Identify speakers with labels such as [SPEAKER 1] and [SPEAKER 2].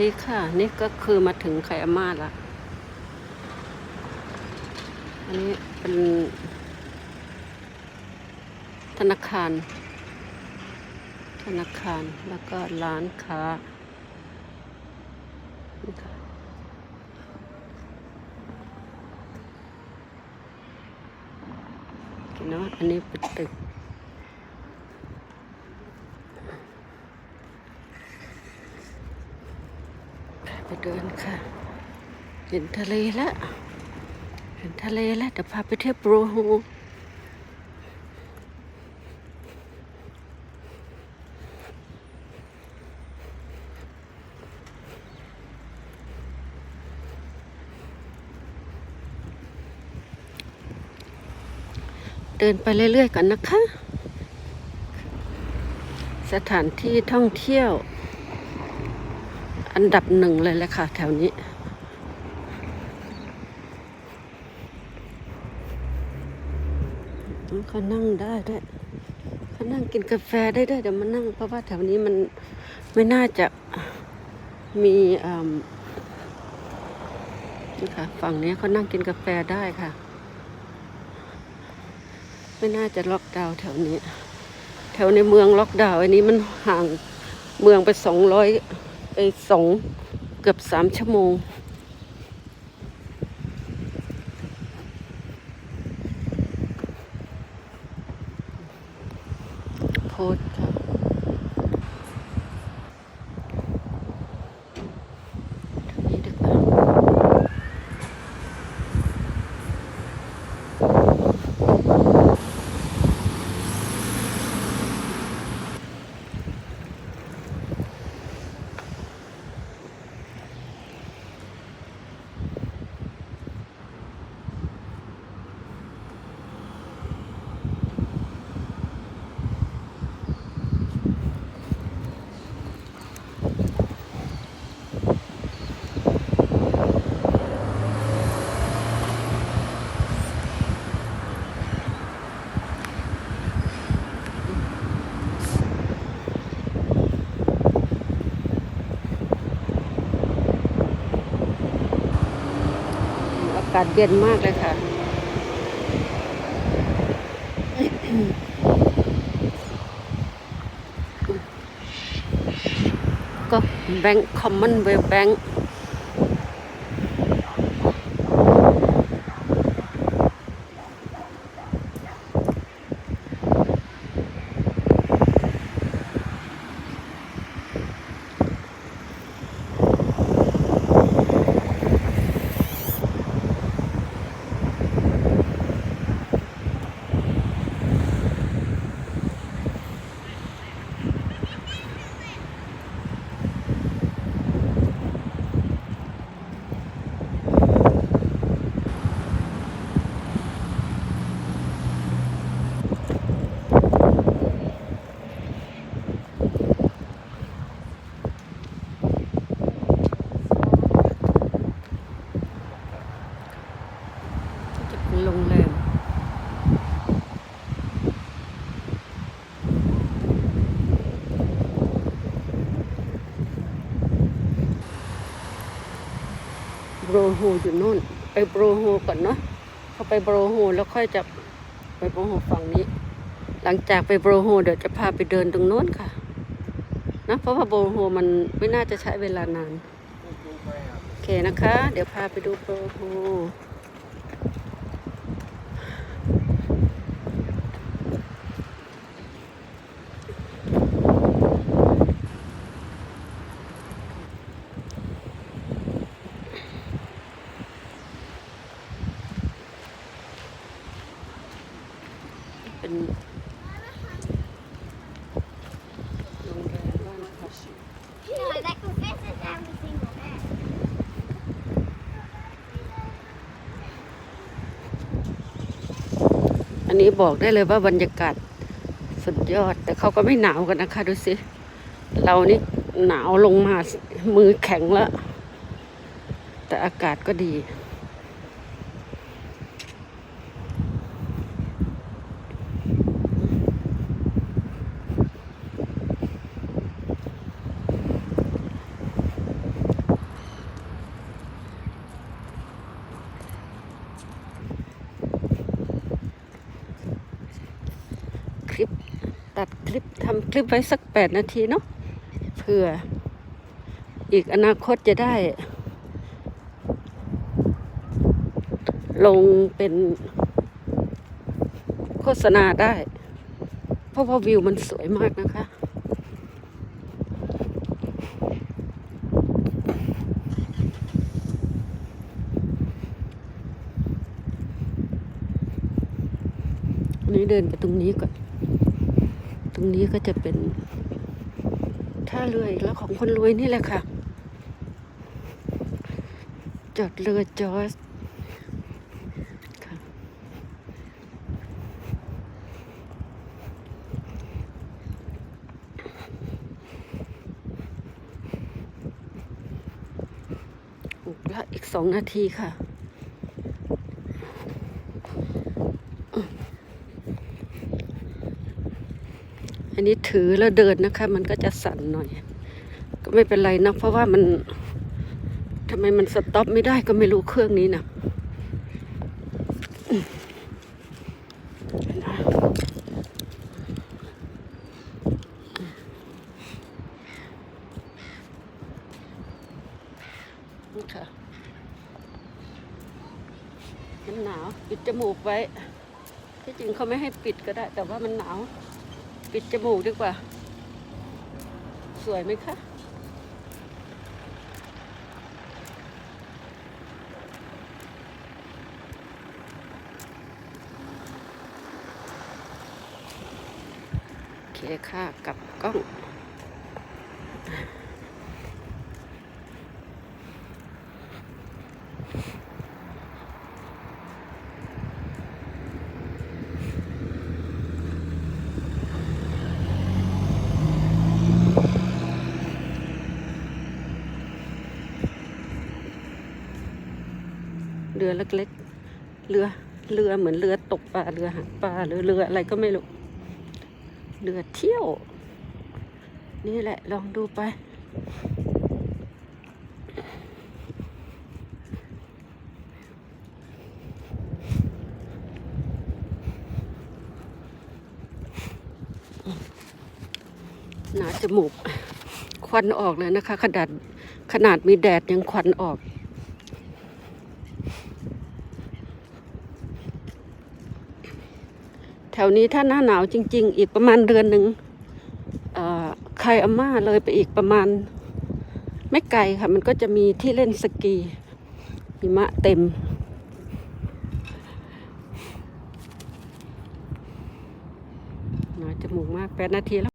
[SPEAKER 1] ดีค่ะ นี่ก็คือมาถึงไข่อาม่าละอันนี้เป็นธนาคาร ธนาคารแล้วก็ร้านค้านี่ค่ะเนาะอันนี้เป็นตึก เดินค่ะ เห็นทะเลแล้ว เห็นทะเลแล้วเดี๋ยวพาไปเที่ยวบรูฮูเดินไปเรื่อยๆกันนะคะ สถานที่ท่องเที่ยว อันดับหนึ่งเลยแหละค่ะ แถวนี้ เขานั่งได้ด้วยเขานั่งกินกาแฟได้ด้วยเดี๋ยวมานั่ง เพราะว่าแถวนี้มันไม่น่าจะมีอ่านี่ค่ะ ฝั่งนี้เขานั่งกินกาแฟได้ค่ะ ไม่น่าจะล็อกดาวน์แถวนี้ แถวในเมืองล็อกดาวน์อันนี้มันห่างเมืองไปสองร้อย ไปสองเกือบสามชั่วโมงากาศเย็นมากเลยค่ะ ก็แบงค์คอมมอนเวลแบงค์จะ เป็นโรงแรมโบรโฮอยู่นู่น ไปโบรโฮก่อนเนาะเข้าไปโบรโฮแล้วค่อยจะไปโบรโฮฝั่งนี้ หลังจากไปโบรโฮเดี๋ยวจะพาไปเดินตรงโน้นค่ะนะเพราะว่าโบรโฮมันไม่น่าจะใช้เวลานาน โอเคนะคะ เดี๋ยวพาไปดูโบรโฮ เป็นโรงแรมบ้านพัก
[SPEAKER 2] No, that confesses everything on that.
[SPEAKER 1] อันนี้บอกได้เลยว่าบรรยากาศสุดยอด แต่เขาก็ไม่หนาวกันนะคะ ดูสิ เรานี่หนาวลงมามือแข็งแล้ว แต่อากาศก็ดี คลิปทำคลิปไว้สักแปดนาทีเนาะเพื่ออีกอนาคตจะได้ ลงเป็นโฆษณาได้ เพราะว่าวิวมันสวยมากนะคะนนี้เดินไปตรงนี้ก่อน ตรงนี้ก็จะเป็นท่าเรืออีกแล้วของคนรวยนี่แหละค่ะ จอดเรือจอสค่ะอีกละอีกสองนาทีค่ะ อันนี้ถือแล้วเดินนะคะ มันก็จะสั่นหน่อย ก็ไม่เป็นไรนะเพราะว่ามันทำไมมันสต็อปไม่ได้ก็ไม่รู้เครื่องนี้นะนี่ค่ะมันหนาวปิดจมูกไว้ ที่จริงเขาไม่ให้ปิดก็ได้ แต่ว่ามันหนาว ปิดจมูกดีกว่า สวยไหมคะโอเคค่ะกลับกล้อง รือเล็กๆ เรือ เรือเหมือนเรือตกปลา เรือหาปลาหรือเรืออะไรก็ไม่รู้ เรือเที่ยว นี่แหละลองดูไป หนาจมูกควันออกเลยนะคะ ขนาดขนาดมีแดดยังควันออก แถ วนี้ถ้าหน้าหนาวจริง ๆ อีกประมาณเดือนหนึ่งใครอาม่าเลยไปอีกประมาณ ไม่ไกลค่ะ มันก็จะมีที่เล่นสกีหิมะเต็ม หนาจมูกมากแปดนาทีแล้ว